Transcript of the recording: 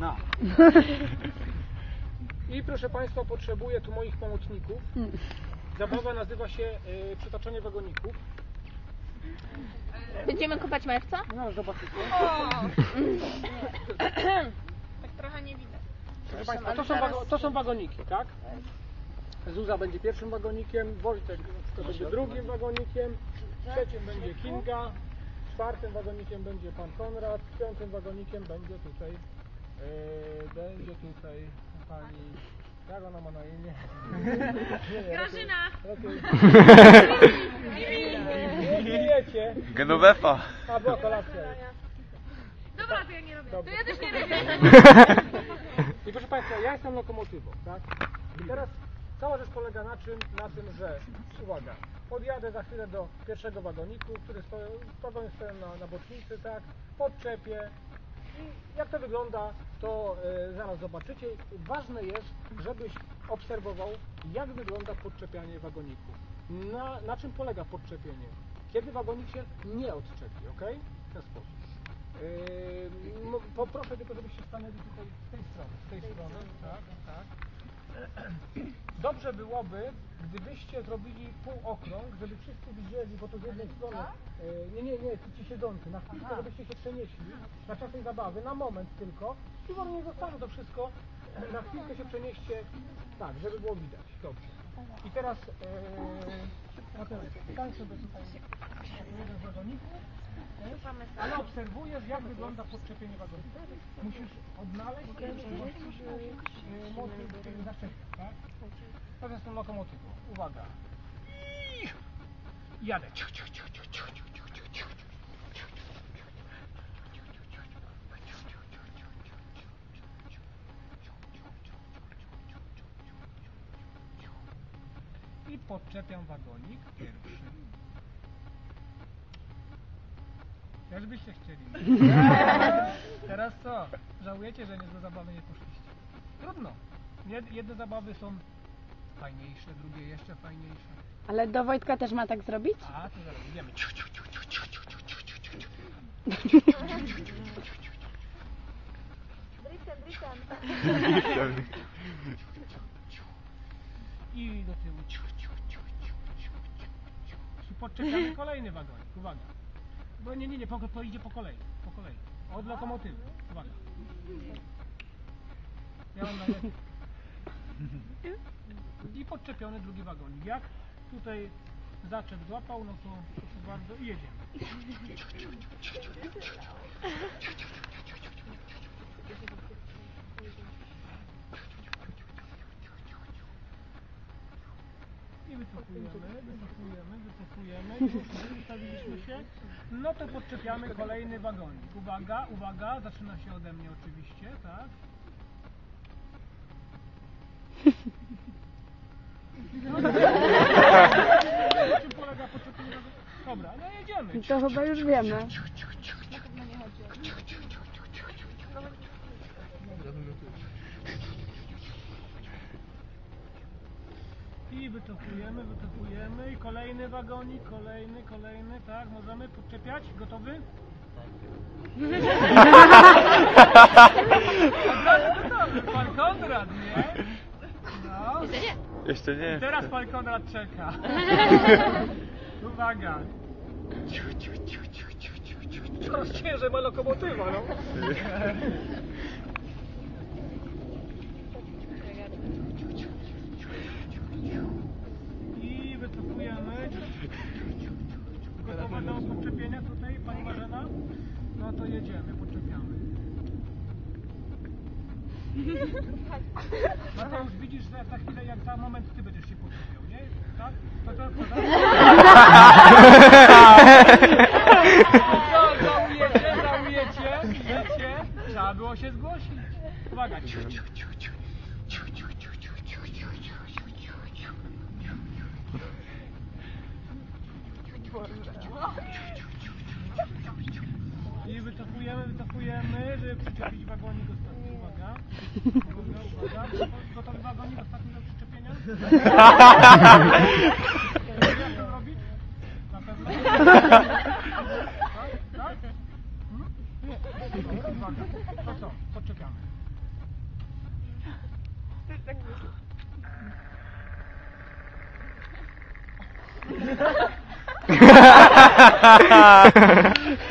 No. I proszę Państwa, potrzebuję tu moich pomocników. Zabawa nazywa się y, wagoników. Będziemy kopać marewca? No, zobaczycie. Tak trochę nie widać. Proszę Państwa, to są, wago, to są wagoniki, tak? Zuza będzie pierwszym wagonikiem, Wojtek to będzie drugim wagonikiem, trzecim będzie Kinga, czwartym wagonikiem będzie pan Konrad, piątym wagonikiem będzie tutaj, będzie tutaj pani, jak ona ma na imię? Grażyna. wiecie, Genovefa. a była kolacja. Dobra, to ja nie robię. Dobra. To ja też nie robię. I proszę Państwa, ja jestem lokomotywą, tak? I teraz cała rzecz polega na czym? Na tym, że, uwaga, podjadę za chwilę do pierwszego wagoniku, który stoi, stoją na, na bocznicy, tak? Podczepię i jak to wygląda, to e, zaraz zobaczycie. Ważne jest, żebyś obserwował, jak wygląda podczepianie wagoników. Na, na czym polega podczepienie? Kiedy wagonik się nie odczepi, ok? W ten sposób. Yy, Poproszę tylko, żebyście stanęli tutaj z tej strony, z tej strony, tak, tak. Dobrze byłoby, gdybyście zrobili półokrąg, żeby wszyscy widzieli, bo to z jednej strony, yy, nie, nie, nie, ci siedzący, na chwilkę, żebyście się przenieśli, na czas tej zabawy, na moment tylko, i może nie zostało to wszystko, na chwilkę się przenieście, tak, żeby było widać, dobrze. I teraz, stań sobie tutaj, ale obserwujesz jak wygląda podczepienie wagonu. Musisz odnaleźć okay. e, motyw e, zaszczepienia, tak? To jest ten lokomotyw. Uwaga. Jadę. Ciu. I podczepiam wagonik pierwszy. Też byście chcieli. Teraz co? Żałujecie, że nie do zabawy nie poszliście. Trudno. Jed, jedne zabawy są fajniejsze, drugie jeszcze fajniejsze. Ale do Wojtka też ma tak zrobić? A, to zaraz idziemy. Ciu, ciu, ciu, ciu, ciu, ciu, ciu, ciu, ciu, ciu, ciu. I do tyłu. Ciu, ciu, ciu, ciu, ciu, ciu, ciu. I podczepiamy kolejny wagonik. Uwaga. Bo nie, nie, nie, po, po, kolei. Po kolei. Od lokomotywy. Uwaga. Ja mam najlepiej. I podczepiony drugi wagonik. Jak tutaj zaczep złapał, no to proszę bardzo i jedziemy. I wycofujemy, wycofujemy, wycofujemy. Już ustawiliśmy się. No to podczepiamy kolejny wagonik. Uwaga, uwaga, zaczyna się ode mnie oczywiście, tak? Dobra, no jedziemy. To chyba już wiemy. I wycofujemy, wycofujemy i kolejny wagonik, kolejny, kolejny, tak, możemy podczepiać? Gotowy? Od razu gotowy, pan Konrad, nie? No. Jeszcze nie. I teraz pan Konrad czeka. Uwaga. Coraz ciężej ma lokomotywa, no. I wycofujemy. Gotowe do podczepienia tutaj, pani Marzena? No to jedziemy, podczepiamy. Mateusz, widzisz, że za chwilę, jak za moment ty będziesz się podczepiał, nie? Tak? To to, to, to. Żałujecie, żałujecie, wiecie? Trzeba było się zgłosić. Uwaga. Ciu, ciu, ciu, ciu. Ciu, ciu, ciu, ciu, ciu, ciu, ciu, ciu, ciu, ciu. I Wycofujemy, wycofujemy, żeby przyczepić wagonik ostatni. Uwaga. Uwaga, uwaga. Gotowy wagonik ostatni do przyczepienia? Jak to robić? Na pewno. Tak? Tak? Hmm? Nie. Dobra, Uwaga. To co? To czekamy.